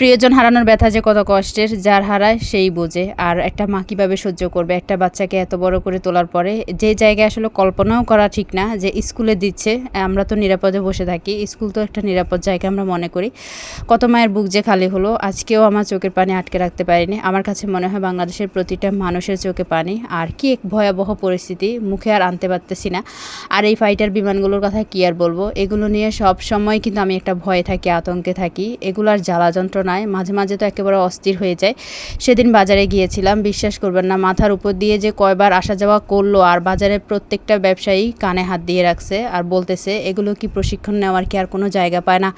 প্রিয়জন হারানোর ব্যথা যে কত কষ্টের, যার হারায় সেই বোঝে। আর একটা মা কীভাবে সহ্য করবে? একটা বাচ্চাকে এত বড় করে তোলার পরে যে জায়গায় আসলে কল্পনাও করা ঠিক না, যে স্কুলে দিচ্ছে, আমরা তো নিরাপদে বসে থাকি। স্কুল তো একটা নিরাপদ জায়গা আমরা মনে করি। কত মায়ের বুক যে খালি হলো, আজকেও আমার চোখের পানি আটকে রাখতে পারিনি। আমার কাছে মনে হয় বাংলাদেশের প্রতিটা মানুষের চোখে পানি। আর কি এক ভয়াবহ পরিস্থিতি, মুখে আর আনতে পারতেছি না। আর এই ফাইটার বিমানগুলোর কথা কি আর বলব? এগুলো নিয়ে সব সময় কিন্তু আমি একটা ভয়ে থাকি, আতঙ্কে থাকি। এগুলার জ্বালা যন্ত্রণায় মাঝে মাঝে তো একেবারে অস্থির হয়ে যায়। সেদিন বাজারে গিয়েছিলাম, বিশ্বাস করবেন না, মাথার উপর দিয়ে যে কয়বার আসা যাওয়া করল আর বাজারের প্রত্যেকটা ব্যবসায়ী কানে হাত দিয়ে রাখছে আর বলতেছে, এগুলো কি প্রশিক্ষণ নেওয়ার কি আর কোনো জায়গা পায় না?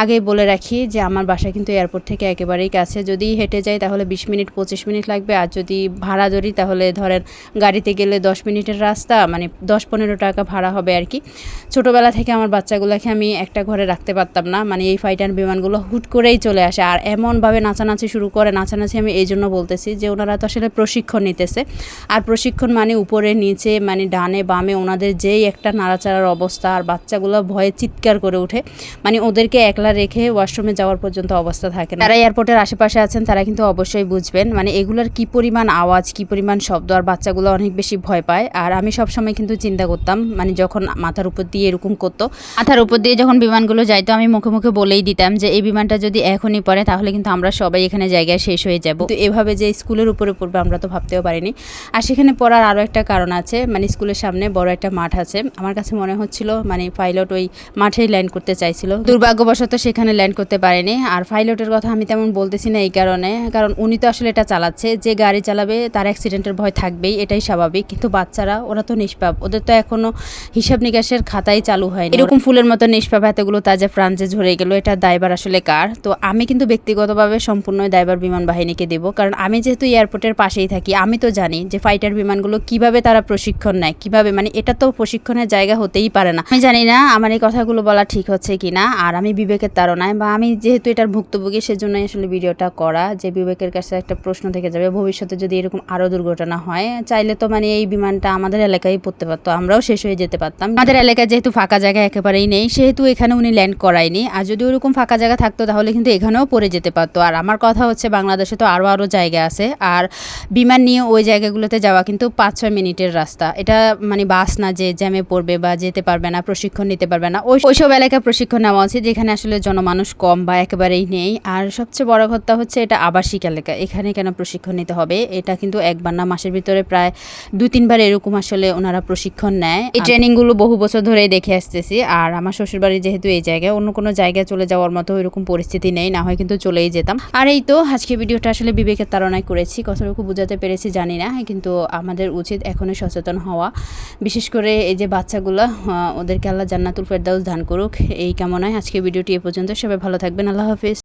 আগেই বলে রাখি যে, আমার বাসা কিন্তু এয়ারপোর্ট থেকে একেবারেই কাছে। যদি হেঁটে যাই তাহলে বিশ মিনিট, পঁচিশ মিনিট লাগবে। আর যদি ভাড়া ধরি তাহলে ধরেন গাড়িতে গেলে দশ মিনিটের রাস্তা মানে দশ পনেরো টাকা ভাড়া হবে আর কি। ছোটোবেলা থেকে আমার বাচ্চাগুলোকে আমি একটা ঘরে রাখতে পারতাম না মানে এই ফাইটার বিমানগুলো হুট করেই চলে আসে। আর এমনভাবে নাচানাচি শুরু করে, নাচানাচি আমি এই জন্য বলতেছি যে ওনারা তো আসলে প্রশিক্ষণ নিতেছে। আর প্রশিক্ষণ মানে উপরে, নিচে মানে ডানে, বামে ওনাদের যেই একটা নাড়াচাড়ার অবস্থা আর বাচ্চাগুলো ভয়ে চিৎকার করে ওঠে মানে ওদেরকে একলা রেখে ওয়াশরুমে যাওয়ার পর্যন্ত অবস্থা থাকে যারা এয়ারপোর্টের আশেপাশে আছেন তারা কিন্তু অবশ্যই বুঝবেন মানে এগুলোর কি পরিমাণ আওয়াজ, কি পরিমাণ শব্দ আর বাচ্চাগুলো অনেক বেশি ভয় পায়। আর আমি সবসময় কিন্তু চিন্তা করতাম মানে যখন মাথার উপর দিয়ে এরকম করতো, মাথার উপর দিয়ে যখন বিমানগুলো যাইতো আমি মুখে মুখে বলেই দিতাম যে এই বিমানটা যদি এখনই পড়ে তাহলে কিন্তু আমরা সবাই এখানে জায়গায় শেষ হয়ে যাব। তো এভাবে যে স্কুলের উপরে পড়বে আমরা তো ভাবতেও পারিনি। আর সেখানে পড়ার আরও একটা কারণ আছে মানে স্কুলের সামনে বড় একটা মাঠ আছে। আমার কাছে মনে হচ্ছিল মানে পাইলট ওই মাঠেই ল্যান্ড করতে চাইছিল। দুর্ভাগ্যবশত সেখানে ল্যান্ড করতে পারেনি। আর পাইলটের কথা আমি তেমন বলতেছি না এই কারণে, কারণ উনি তো আসলে এটা চালাচ্ছে। যে গাড়ি চালাবে, তার অ্যাক্সিডেন্টের ভয় থাকবেই, এটাই স্বাভাবিক। কিন্তু বাচ্চারা, ওরা তো নিষ্পাপ। ওদের তো এখনও হিসাব নিকাশের খাতাই চালু হয়নি। এরকম ফুলের মতো নিষ্পাপ এতগুলো তাজা ফ্রান্সে ঝরে গেল, এটা দায়বার আসলে কার? তো আমি কিন্তু ব্যক্তিগতভাবে সম্পূর্ণ দায়বার বিমান বাহিনীকে দেবো। কারণ আমি যেহেতু এয়ারপোর্টের পাশেই থাকি, আমি তো জানি যে ফাইটার বিমানগুলো কীভাবে তারা প্রশিক্ষণ নেয়, কীভাবে মানে এটা তো প্রশিক্ষণের জায়গা হতেই পারে না। আমি জানি না আমার এই কথাগুলো বলা ঠিক হচ্ছে কি না আর আমি বিবেকের তাড়নায় বা আমি যেহেতু এটার ভুক্তভোগী, সেজন্যই আসলে ভিডিওটা করা যে বিবেকের কাছে একটা প্রশ্ন থেকে যাবে, ভবিষ্যতে যদি এরকম আরও দুর্ঘটনা হয়, চাইলে তো মানে এই বিমানটা আমাদের এলাকায় পড়তে পারতো, আমরাও শেষ হয়ে যেতে পারতাম। আমাদের এলাকায় যেহেতু ফাঁকা জায়গা একেবারেই নেই, সেহেতু এখানে উনি ল্যান্ড করায়নি, আর যদি ওরকম ফাঁকা জায়গা থাকতো তাহলে কিন্তু এখানেও পড়ে যেতে পারতো। আর আমার কথা হচ্ছে বাংলাদেশে তো আরও আরও জায়গা আছে। আর বিমান নিয়ে ওই জায়গাগুলোতে যাওয়া কিন্তু পাঁচ ছয় মিনিটের রাস্তা। এটা মানে বাস না যে জ্যামে পড়বে বা যেতে পারবে না প্রশিক্ষণ নিতে পারবে না। ওই ওইসব এলাকায় প্রশিক্ষণ নেওয়া উচিত যেখানে আসলে জনমানুষ কম বা একেবারেই নেই। আর সবচেয়ে বড় কথা হচ্ছে এটা আবাসিক এলাকা। এখানে কেন প্রশিক্ষণ নিতে হবে? এটা কিন্তু একবার না মাসের ভিতরে প্রায় দু তিনবার এরকম আসলে ওনারা প্রশিক্ষণ নেয়। এই ট্রেনিংগুলো বহু বছর ধরেই দেখে আসতেছি। আর আমার শ্বশুরবাড়ি যেহেতু এই জায়গায় অন্য কোনো জায়গায় চলে যাওয়ার মতো এরকম পরিস্থিতি নেই। না হয় কিন্তু চলেই যেতাম। আর এই তো আজকে ভিডিওটা আসলে বিবেকের তারণায় করেছি, কতটুকু বোঝাতে পেরেছি জানি না, কিন্তু আমাদের উচিত এখনও সচেতন হওয়া। বিশেষ করে এই যে বাচ্চাগুলো ওদেরকে আল্লাহ জান্নাতুল ফেরদাউস দান করুক, এই কামনায় আজকে ভিডিওটি এ পর্যন্ত। সবাই ভালো থাকবেন, আল্লাহ হাফিজ।